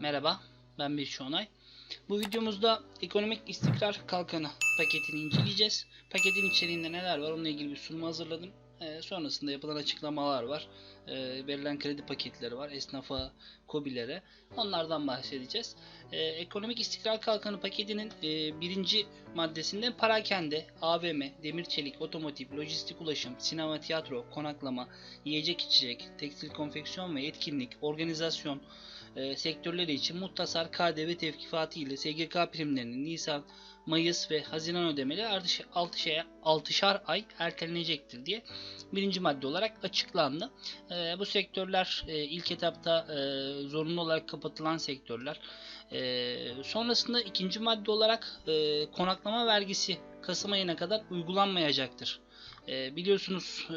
Merhaba, ben bir Şonay. Bu videomuzda ekonomik istikrar kalkanı paketini inceleyeceğiz. Paketin içeriğinde neler var onunla ilgili bir sunum hazırladım. Ee, sonrasında yapılan açıklamalar var. Ee, verilen kredi paketleri var. Esnafa, kobilere. Onlardan bahsedeceğiz. Ee, ekonomik istikrar kalkanı paketinin e, birinci maddesinde parakende, AVM, demir çelik, otomotiv, lojistik ulaşım, sinema, tiyatro, konaklama, yiyecek içecek, tekstil konfeksiyon ve etkinlik, organizasyon, e, sektörleri için muhtasar KDV tevkifatı ile SGK primlerinin Nisan, Mayıs ve Haziran ödemeleri artış, altışar, altışar ay ertelenecektir diye birinci madde olarak açıklandı. E, bu sektörler e, ilk etapta e, zorunlu olarak kapatılan sektörler. E, sonrasında ikinci madde olarak e, konaklama vergisi Kasım ayına kadar uygulanmayacaktır. E, biliyorsunuz e,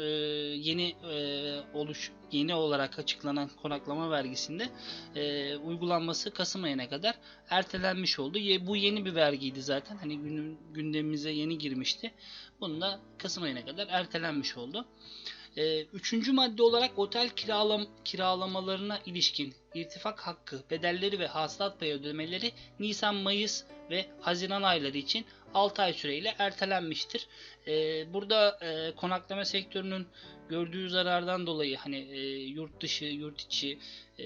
yeni e, oluş yeni olarak açıklanan konaklama vergisinde e, uygulanması Kasım ayına kadar ertelenmiş oldu. Ye, bu yeni bir vergiydi zaten. Hani gündemimize yeni girmişti. Bunun da Kasım ayına kadar ertelenmiş oldu. E, üçüncü madde olarak otel kiralam, kiralamalarına ilişkin irtifak hakkı, bedelleri ve hasılat payı ödemeleri Nisan, Mayıs ve Haziran ayları için 6 ay süreyle ertelenmiştir. E, burada e, konaklama sektörünün gördüğü zarardan dolayı hani e, yurt dışı, yurt içi e,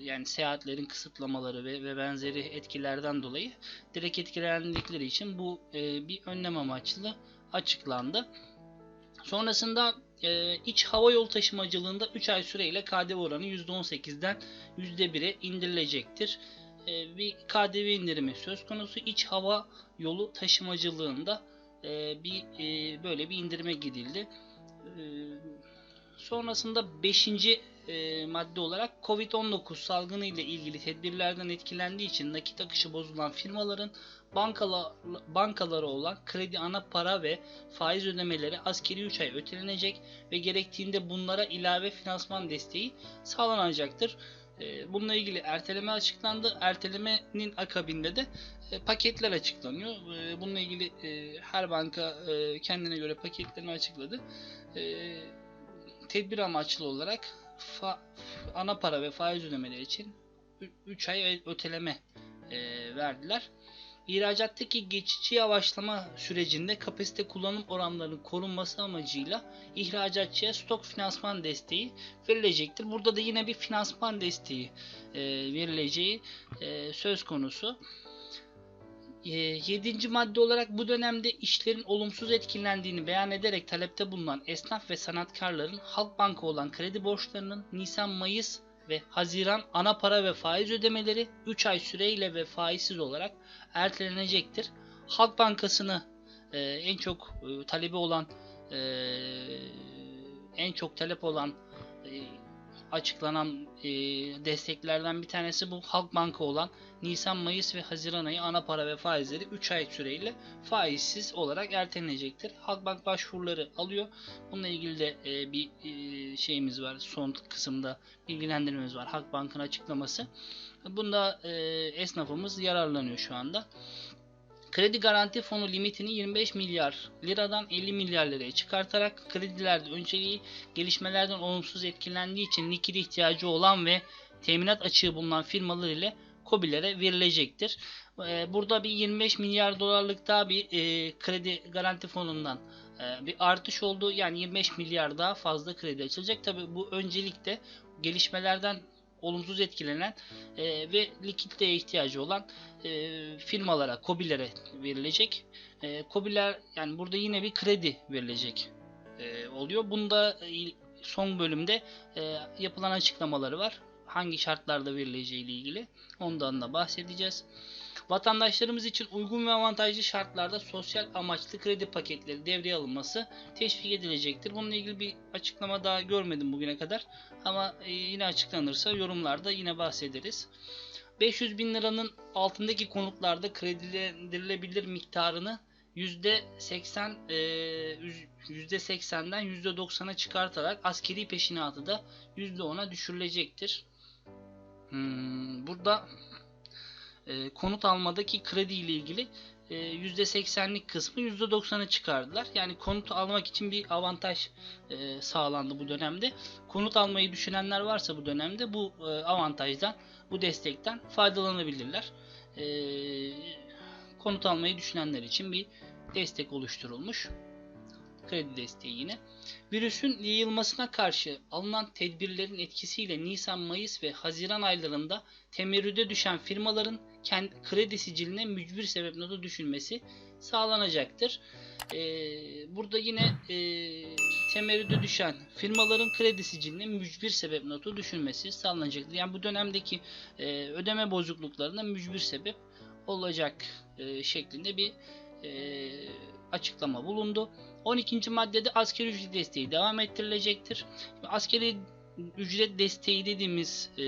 yani seyahatlerin kısıtlamaları ve, benzeri etkilerden dolayı direkt etkilendikleri için bu bir önlem amaçlı açıklandı. Sonrasında e, iç hava yol taşımacılığında 3 ay süreyle KDV oranı %18'den %1'e indirilecektir. E, bir KDV indirimi söz konusu iç hava yolu taşımacılığında e, bir e, böyle bir indirime gidildi. Sonrasında 5. E, madde olarak Covid-19 salgını ile ilgili tedbirlerden etkilendiği için nakit akışı bozulan firmaların bankalar, bankalara olan kredi ana para ve faiz ödemeleri askeri 3 ay ötelenecek ve gerektiğinde bunlara ilave finansman desteği sağlanacaktır. E, bununla ilgili erteleme açıklandı. Ertelemenin akabinde de e, paketler açıklanıyor. E, bununla ilgili her banka kendine göre paketlerini açıkladı. Tedbir amaçlı olarak ana para ve faiz ödemeleri için 3 ay öteleme verdiler. İhracattaki geçici yavaşlama sürecinde kapasite kullanım oranlarının korunması amacıyla ihracatçıya stok finansman desteği verilecektir. Burada da yine bir finansman desteği e, verileceği e, söz konusu. E, yedinci madde olarak bu dönemde işlerin olumsuz etkilendiğini beyan ederek talepte bulunan esnaf ve sanatkarların Halkbank'a olan kredi borçlarının Nisan-Mayıs ve Haziran ana para ve faiz ödemeleri 3 ay süreyle ve faizsiz olarak ertelenecektir. Halk Bankası'nı e, en çok e, talebi olan e, en çok talep olan e, açıklanan e, desteklerden bir tanesi bu Halk Banka olan Nisan, Mayıs ve Haziran ayı ana para ve faizleri 3 ay süreyle faizsiz olarak ertelenecektir. Halkbank başvuruları alıyor. Bununla ilgili de e, bir e, şeyimiz var. Son kısımda bilgilendirmemiz var. Halkbank'ın açıklaması. Bunda e, esnafımız yararlanıyor şu anda. Kredi garanti fonu limitini 25 milyar liradan 50 milyar liraya çıkartarak kredilerde önceliği gelişmelerden olumsuz etkilendiği için likit ihtiyacı olan ve teminat açığı bulunan firmalar ile KOBİ'lere verilecektir. E, burada bir 25 milyar dolarlık daha bir e, kredi garanti fonundan e, bir artış oldu. Yani 25 milyar daha fazla kredi açılacak. Tabi bu öncelikle gelişmelerden olumsuz etkilenen e, ve likiditeye ihtiyacı olan e, firmalara, KOBİ'lere verilecek. E, KOBİ'ler yani burada yine bir kredi verilecek e, oluyor. Bunda e, son bölümde e, yapılan açıklamaları var. Hangi şartlarda verileceği ile ilgili ondan da bahsedeceğiz. Vatandaşlarımız için uygun ve avantajlı şartlarda sosyal amaçlı kredi paketleri devreye alınması teşvik edilecektir. Bununla ilgili bir açıklama daha görmedim bugüne kadar. Ama e, yine açıklanırsa yorumlarda yine bahsederiz. 500 bin liranın altındaki konutlarda kredilendirilebilir miktarını %80 e, %80'den %90'a çıkartarak askeri peşinatı da %10'a düşürülecektir. Hmm, burada e, konut almadaki kredi ile ilgili e, %80'lik kısmı %90'a çıkardılar. Yani konut almak için bir avantaj e, sağlandı bu dönemde. Konut almayı düşünenler varsa bu dönemde bu e, avantajdan, bu destekten faydalanabilirler. E, konut almayı düşünenler için bir destek oluşturulmuş. Kredi desteği yine. Virüsün yayılmasına karşı alınan tedbirlerin etkisiyle Nisan, Mayıs ve Haziran aylarında temerrüde düşen firmaların kendi kredi siciline mücbir sebep notu düşülmesi sağlanacaktır. Ee, burada yine e, temerrüde düşen firmaların kredi siciline mücbir sebep notu düşülmesi sağlanacaktır. Yani bu dönemdeki e, ödeme bozukluklarına mücbir sebep olacak e, şeklinde bir e, açıklama bulundu. 12. maddede askeri ücret desteği devam ettirilecektir. Askeri ücret desteği dediğimiz e,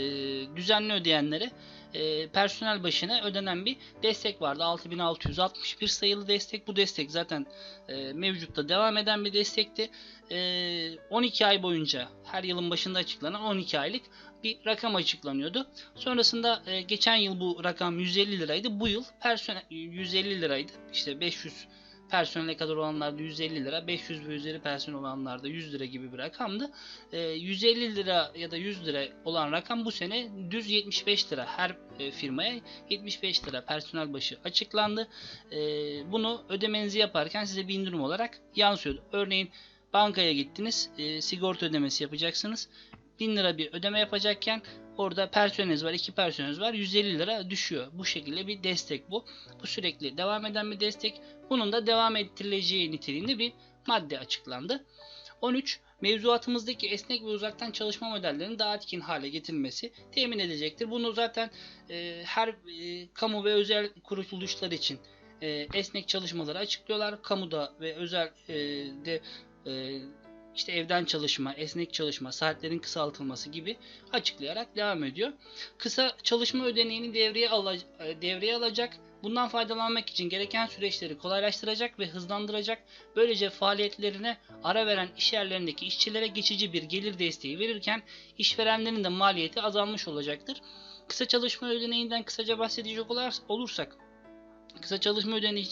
düzenli ödeyenlere e, personel başına ödenen bir destek vardı. 6661 sayılı destek. Bu destek zaten e, mevcutta devam eden bir destekti. E, 12 ay boyunca her yılın başında açıklanan 12 aylık bir rakam açıklanıyordu. Sonrasında e, geçen yıl bu rakam 150 liraydı. Bu yıl personel 150 liraydı. İşte 500 personele kadar olanlarda 150 lira, 500 ve üzeri personel olanlarda 100 lira gibi bir rakamdı. E, 150 lira ya da 100 lira olan rakam bu sene düz 75 lira her e, firmaya 75 lira personel başı açıklandı. E, bunu ödemenizi yaparken size bir indirim olarak yansıyordu. Örneğin bankaya gittiniz, e, sigorta ödemesi yapacaksınız. 1000 lira bir ödeme yapacakken orada personeliniz var, iki personeliniz var. 150 lira düşüyor. Bu şekilde bir destek bu. Bu sürekli devam eden bir destek. Bunun da devam ettirileceği niteliğinde bir madde açıklandı. 13. Mevzuatımızdaki esnek ve uzaktan çalışma modellerinin daha etkin hale getirilmesi temin edecektir. Bunu zaten e, her e, kamu ve özel kuruluşlar için e, esnek çalışmaları açıklıyorlar. Kamuda ve özel e, de e, işte evden çalışma, esnek çalışma, saatlerin kısaltılması gibi açıklayarak devam ediyor. Kısa çalışma ödeneğini devreye, ala, devreye alacak. Bundan faydalanmak için gereken süreçleri kolaylaştıracak ve hızlandıracak. Böylece faaliyetlerine ara veren iş yerlerindeki işçilere geçici bir gelir desteği verirken işverenlerin de maliyeti azalmış olacaktır. Kısa çalışma ödeneğinden kısaca bahsedecek olursak Kısa çalışma ödeneği,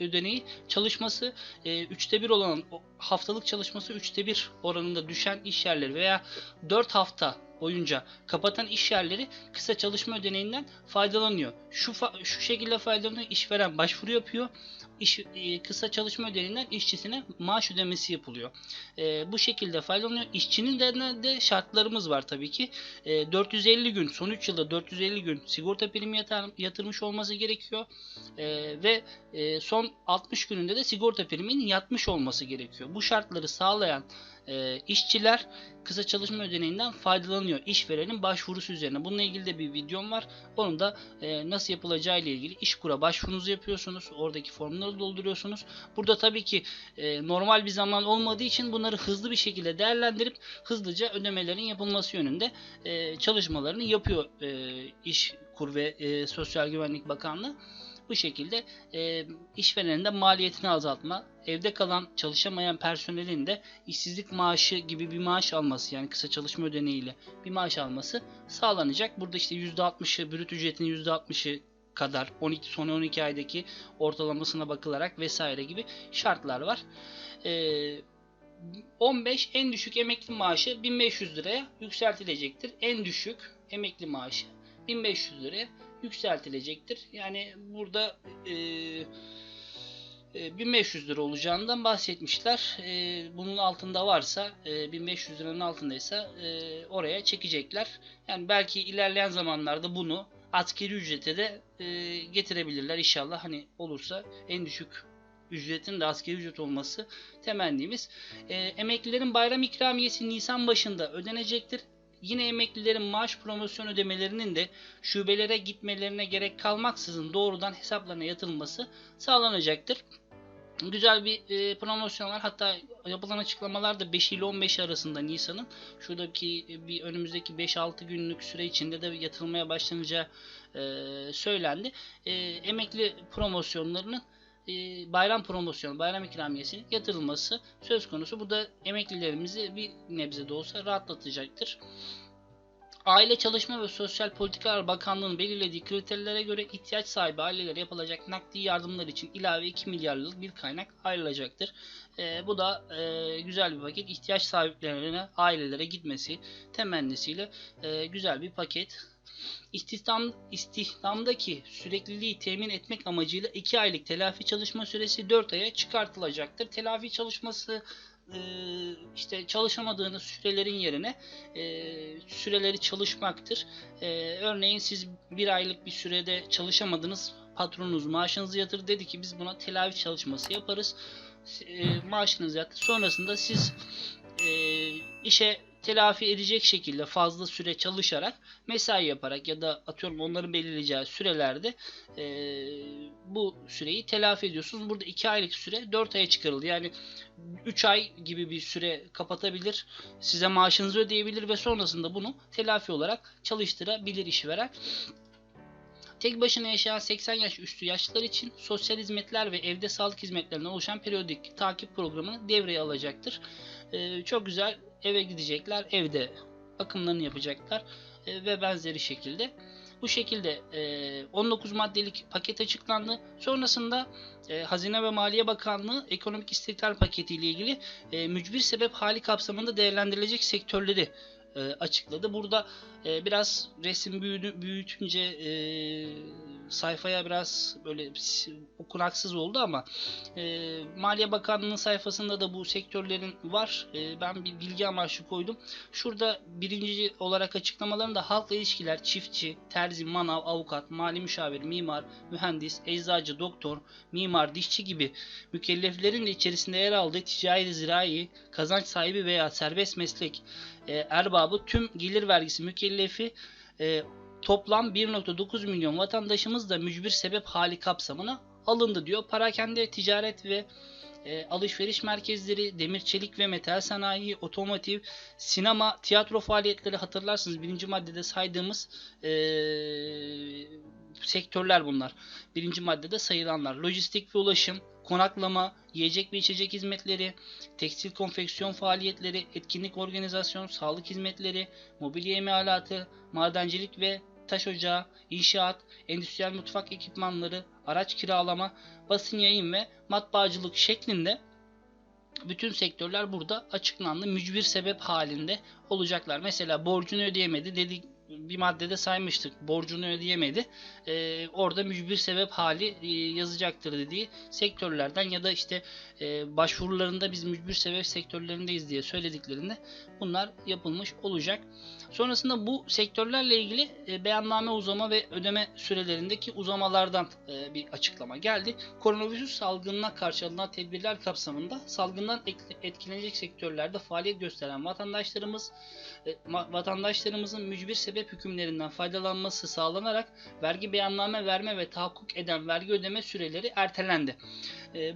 ödeneği çalışması e, 3'te 1 olan haftalık çalışması 3'te 1 oranında düşen iş yerleri veya 4 hafta boyunca kapatan iş yerleri kısa çalışma ödeneğinden faydalanıyor. Şu şu şekilde faydalanıyor. İşveren başvuru yapıyor. İş, e, kısa çalışma ödeneğinden işçisine maaş ödemesi yapılıyor. E, bu şekilde faydalanıyor. İşçinin de, de şartlarımız var tabii ki. E, 450 gün son 3 yılda 450 gün sigorta primi yatır, yatırmış olması gerekiyor. E, ve e, son 60 gününde de sigorta priminin yatmış olması gerekiyor. Bu şartları sağlayan e, işçiler kısa çalışma ödeneğinden faydalanıyor işverenin başvurusu üzerine. Bununla ilgili de bir videom var. Onun da e, nasıl yapılacağı ile ilgili İşkur'a başvurunuzu yapıyorsunuz. Oradaki formları dolduruyorsunuz. Burada tabii ki e, normal bir zaman olmadığı için bunları hızlı bir şekilde değerlendirip hızlıca ödemelerin yapılması yönünde e, çalışmalarını yapıyor e, İşkur ve e, Sosyal Güvenlik Bakanlığı. Bu şekilde e, işverenin de maliyetini azaltma, evde kalan çalışamayan personelin de işsizlik maaşı gibi bir maaş alması yani kısa çalışma ödeneğiyle bir maaş alması sağlanacak. Burada işte %60'ı brüt ücretin %60'ı kadar 12 son 12 aydaki ortalamasına bakılarak vesaire gibi şartlar var. Ee, 15 en düşük emekli maaşı 1500 liraya yükseltilecektir. En düşük emekli maaşı 1500 liraya yükseltilecektir. Yani burada e, e, 1500 lira olacağından bahsetmişler. E, bunun altında varsa e, 1500 liranın altındaysa e, oraya çekecekler. Yani belki ilerleyen zamanlarda bunu askeri ücrete de e, getirebilirler inşallah. Hani olursa en düşük ücretin de askeri ücret olması temennimiz. E, emeklilerin bayram ikramiyesi Nisan başında ödenecektir. Yine emeklilerin maaş promosyon ödemelerinin de şubelere gitmelerine gerek kalmaksızın doğrudan hesaplarına yatılması sağlanacaktır. Güzel bir e, promosyon. Hatta yapılan açıklamalar da 5 ile 15 arasında Nisan'ın. Şuradaki bir önümüzdeki 5-6 günlük süre içinde de yatılmaya başlanacağı e, söylendi. E, emekli promosyonlarının e, bayram promosyonu, bayram ikramiyesinin yatırılması söz konusu. Bu da emeklilerimizi bir nebze de olsa rahatlatacaktır. Aile Çalışma ve Sosyal Politikalar Bakanlığı'nın belirlediği kriterlere göre ihtiyaç sahibi ailelere yapılacak nakdi yardımlar için ilave 2 milyar liralık bir kaynak ayrılacaktır. Ee, bu da e, güzel bir paket. İhtiyaç sahiplerine, ailelere gitmesi temennisiyle e, güzel bir paket. İstihdam, istihdamdaki sürekliliği temin etmek amacıyla 2 aylık telafi çalışma süresi 4 aya çıkartılacaktır. Telafi çalışması e, işte çalışamadığınız sürelerin yerine e, süreleri çalışmaktır. E, örneğin siz bir aylık bir sürede çalışamadınız, patronunuz maaşınızı yatır dedi ki biz buna telafi çalışması yaparız. E, maaşınızı yatır. Sonrasında siz işe telafi edecek şekilde fazla süre çalışarak mesai yaparak ya da atıyorum onların belirleyeceği sürelerde e, bu süreyi telafi ediyorsunuz. Burada 2 aylık süre 4 aya çıkarıldı. Yani 3 ay gibi bir süre kapatabilir. Size maaşınızı ödeyebilir ve sonrasında bunu telafi olarak çalıştırabilir işveren. Tek başına yaşayan 80 yaş üstü yaşlılar için sosyal hizmetler ve evde sağlık hizmetlerinden oluşan periyodik takip programını devreye alacaktır. Ee, çok güzel eve gidecekler, evde bakımlarını yapacaklar e, ve benzeri şekilde. Bu şekilde e, 19 maddelik paket açıklandı. Sonrasında e, Hazine ve Maliye Bakanlığı ekonomik istikrar paketi ile ilgili e, mücbir sebep hali kapsamında değerlendirilecek sektörleri e, açıkladı. Burada e, biraz resim büyüdü, büyütünce e, sayfaya biraz böyle okunaksız oldu ama e, Maliye Bakanlığı'nın sayfasında da bu sektörlerin var. E, ben bir bilgi amaçlı koydum. Şurada birinci olarak açıklamalarında halkla ilişkiler, çiftçi, terzi, manav, avukat, mali müşavir, mimar, mühendis, eczacı, doktor, mimar, dişçi gibi mükelleflerin de içerisinde yer aldığı ticari, zirai, kazanç sahibi veya serbest meslek e, erbabı tüm gelir vergisi mükellefi e, toplam 1.9 milyon vatandaşımız da mücbir sebep hali kapsamına alındı diyor. Parakende ticaret ve e, alışveriş merkezleri, demir çelik ve metal sanayi, otomotiv, sinema, tiyatro faaliyetleri hatırlarsınız birinci maddede saydığımız e, sektörler bunlar. Birinci maddede sayılanlar. Lojistik ve ulaşım, konaklama, yiyecek ve içecek hizmetleri, tekstil konfeksiyon faaliyetleri, etkinlik organizasyon, sağlık hizmetleri, mobilya imalatı, madencilik ve taş ocağı, inşaat, endüstriyel mutfak ekipmanları, araç kiralama, basın yayın ve matbaacılık şeklinde bütün sektörler burada açıklandı. Mücbir sebep halinde olacaklar. Mesela borcunu ödeyemedi dedik bir maddede saymıştık. Borcunu ödeyemedi. Ee, orada mücbir sebep hali e, yazacaktır dediği sektörlerden ya da işte e, başvurularında biz mücbir sebep sektörlerindeyiz diye söylediklerinde bunlar yapılmış olacak. Sonrasında bu sektörlerle ilgili e, beyanname uzama ve ödeme sürelerindeki uzamalardan e, bir açıklama geldi. Koronavirüs salgınına karşı alınan tedbirler kapsamında salgından etkilenecek sektörlerde faaliyet gösteren vatandaşlarımız e, vatandaşlarımızın mücbir sebep hükümlerinden faydalanması sağlanarak vergi beyanname verme ve tahakkuk eden vergi ödeme süreleri ertelendi.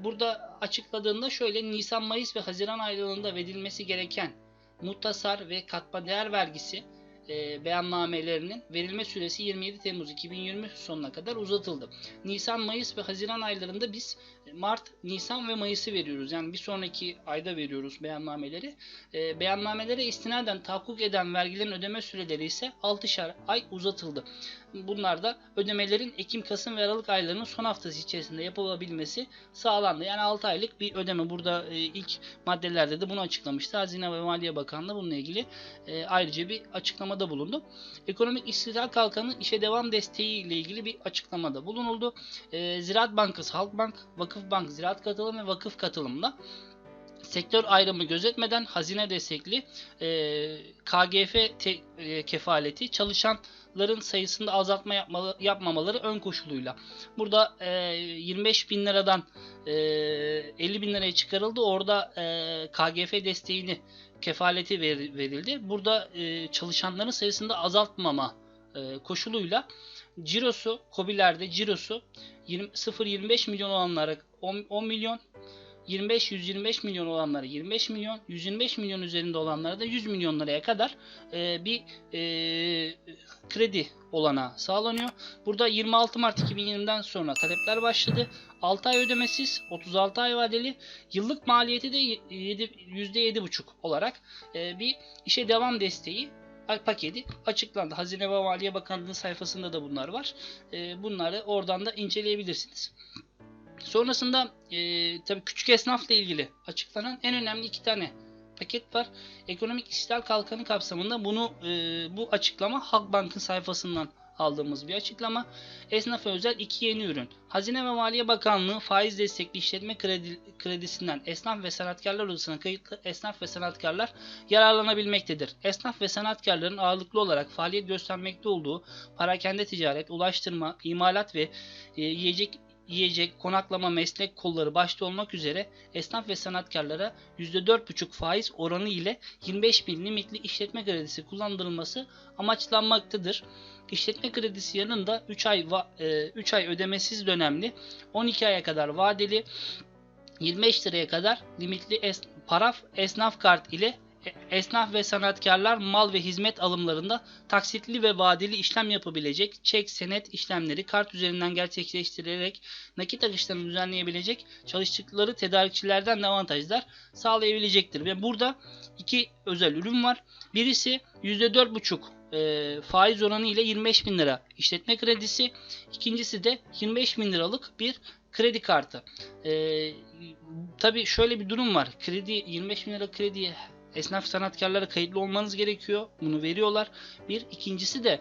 Burada açıkladığında şöyle Nisan, Mayıs ve Haziran aylarında verilmesi gereken muhtasar ve katma değer vergisi e, beyannamelerinin verilme süresi 27 Temmuz 2020 sonuna kadar uzatıldı. Nisan, Mayıs ve Haziran aylarında biz Mart, Nisan ve Mayıs'ı veriyoruz. Yani bir sonraki ayda veriyoruz beyannameleri. E, beyannamelere istinaden tahakkuk eden vergilerin ödeme süreleri ise 6'şer ay uzatıldı. Bunlar da ödemelerin Ekim, Kasım ve Aralık aylarının son haftası içerisinde yapılabilmesi sağlandı. Yani 6 aylık bir ödeme. Burada e, ilk maddelerde de bunu açıklamıştı. Hazine ve Maliye Bakanlığı bununla ilgili e, ayrıca bir açıklamada bulundu. Ekonomik İstihdam Kalkanı işe devam desteği ile ilgili bir açıklamada bulunuldu. E, Ziraat Bankası, Halkbank, Vakıfbank, Ziraat Katılım ve Vakıf Katılım'la sektör ayrımı gözetmeden hazine destekli e, KGF te, e, kefaleti çalışanların sayısında azaltma yapmalı, yapmamaları ön koşuluyla. Burada e, 25 bin liradan e, 50 bin liraya çıkarıldı. Orada e, KGF desteğini kefaleti ver, verildi. Burada e, çalışanların sayısında azaltmama e, koşuluyla cirosu, COBİ'lerde cirosu 0.25 milyon olanlara 10, 10 milyon 25-125 milyon olanlara 25 milyon, 125 milyon üzerinde olanlara da 100 milyon liraya kadar e, bir e, kredi olana sağlanıyor. Burada 26 Mart 2020'den sonra talepler başladı. 6 ay ödemesiz, 36 ay vadeli, yıllık maliyeti de 7, %7,5 olarak e, bir işe devam desteği paketi açıklandı. Hazine ve Maliye Bakanlığı sayfasında da bunlar var. E, bunları oradan da inceleyebilirsiniz. Sonrasında e, tabii küçük esnafla ilgili açıklanan en önemli iki tane paket var. Ekonomik İstiklal Kalkanı kapsamında bunu e, bu açıklama Halkbank'ın sayfasından aldığımız bir açıklama. Esnafa özel iki yeni ürün. Hazine ve Maliye Bakanlığı faiz destekli işletme kredi, kredisinden esnaf ve sanatkarlar odasına kayıtlı esnaf ve sanatkarlar yararlanabilmektedir. Esnaf ve sanatkarların ağırlıklı olarak faaliyet göstermekte olduğu parakende ticaret, ulaştırma, imalat ve e, yiyecek yiyecek, konaklama meslek kolları başta olmak üzere esnaf ve sanatkarlara %4,5 faiz oranı ile 25 bin limitli işletme kredisi kullandırılması amaçlanmaktadır. İşletme kredisi yanında 3 ay va- e, 3 ay ödemesiz dönemli, 12 aya kadar vadeli, 25 liraya kadar limitli es- paraf esnaf kart ile esnaf ve sanatkarlar mal ve hizmet alımlarında taksitli ve vadeli işlem yapabilecek, çek, senet işlemleri kart üzerinden gerçekleştirerek nakit akışlarını düzenleyebilecek, çalıştıkları tedarikçilerden de avantajlar sağlayabilecektir. Ve burada iki özel ürün var. Birisi %4,5 e, faiz oranı ile 25 bin lira işletme kredisi. İkincisi de 25 bin liralık bir kredi kartı. E, Tabi şöyle bir durum var. Kredi 25 bin lira krediye esnaf sanatkarlara kayıtlı olmanız gerekiyor. Bunu veriyorlar. Bir. ikincisi de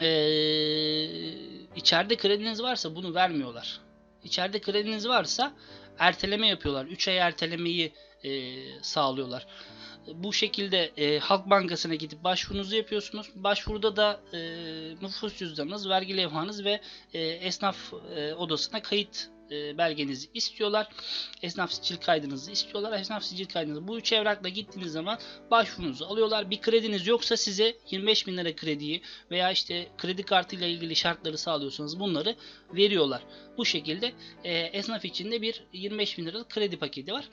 eee içeride krediniz varsa bunu vermiyorlar. İçeride krediniz varsa erteleme yapıyorlar. 3 ay ertelemeyi eee, sağlıyorlar. Bu şekilde eee, Halk Bankası'na gidip başvurunuzu yapıyorsunuz. Başvuruda da eee, nüfus cüzdanınız, vergi levhanız ve eee, esnaf eee, odasına kayıt eee, belgenizi istiyorlar. Esnaf sicil kaydınızı istiyorlar. Esnaf sicil kaydınızı. Bu üç evrakla gittiğiniz zaman başvurunuzu alıyorlar. Bir krediniz yoksa size 25 bin lira krediyi veya işte kredi kartıyla ilgili şartları sağlıyorsanız bunları veriyorlar. Bu şekilde e, esnaf için de bir 25 bin liralık kredi paketi var.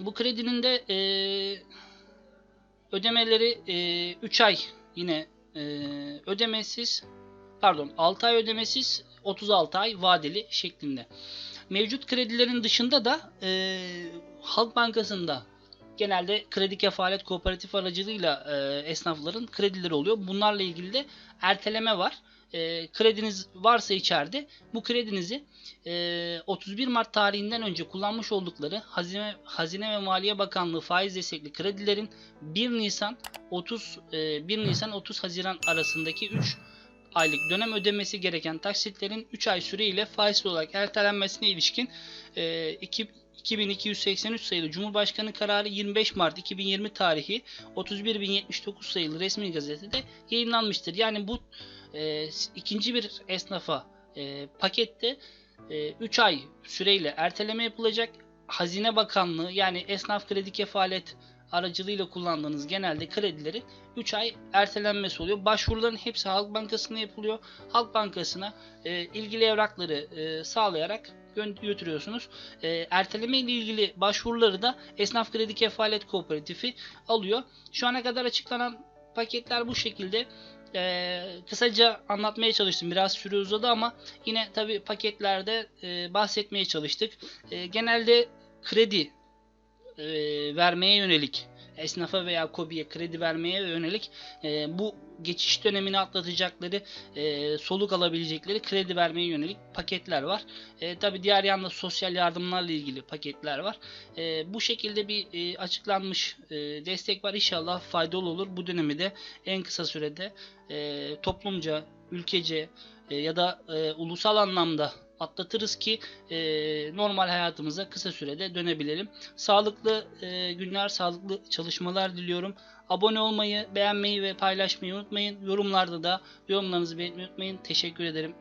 Bu kredinin de e, ödemeleri e, 3 ay yine e, ödemesiz pardon 6 ay ödemesiz 36 ay vadeli şeklinde. Mevcut kredilerin dışında da e, Halk Bankası'nda genelde kredi kefalet kooperatif aracılığıyla e, esnafların kredileri oluyor. Bunlarla ilgili de erteleme var. E, krediniz varsa içeride bu kredinizi e, 31 Mart tarihinden önce kullanmış oldukları Hazine, Hazine ve Maliye Bakanlığı faiz destekli kredilerin 1 Nisan 30 e, 1 Nisan 30 Haziran arasındaki 3 aylık dönem ödemesi gereken taksitlerin 3 ay süreyle faizli olarak ertelenmesine ilişkin e, iki- 2283 sayılı Cumhurbaşkanı kararı 25 Mart 2020 tarihi 31079 sayılı resmi gazetede yayınlanmıştır. Yani bu e, ikinci bir esnafa e, pakette 3 ay süreyle erteleme yapılacak. Hazine Bakanlığı yani esnaf kredi kefalet aracılığıyla kullandığınız genelde kredilerin 3 ay ertelenmesi oluyor. Başvuruların hepsi Halk Bankası'na yapılıyor. Halk Bankası'na e, ilgili evrakları e, sağlayarak gö- götürüyorsunuz. E, erteleme ile ilgili başvuruları da Esnaf Kredi Kefalet Kooperatifi alıyor. Şu ana kadar açıklanan paketler bu şekilde. E, kısaca anlatmaya çalıştım. Biraz süre uzadı ama yine tabi paketlerde e, bahsetmeye çalıştık. E, genelde kredi e, vermeye yönelik esnafa veya KOBİ'ye kredi vermeye yönelik e, bu geçiş dönemini atlatacakları e, soluk alabilecekleri kredi vermeye yönelik paketler var. E, Tabi diğer yanda sosyal yardımlarla ilgili paketler var. E, bu şekilde bir e, açıklanmış e, destek var. İnşallah faydalı olur. Bu dönemi de en kısa sürede e, toplumca, ülkece e, ya da e, ulusal anlamda atlatırız ki e, normal hayatımıza kısa sürede dönebilelim. Sağlıklı e, günler, sağlıklı çalışmalar diliyorum. Abone olmayı, beğenmeyi ve paylaşmayı unutmayın. Yorumlarda da yorumlarınızı belirtmeyi unutmayın. Teşekkür ederim.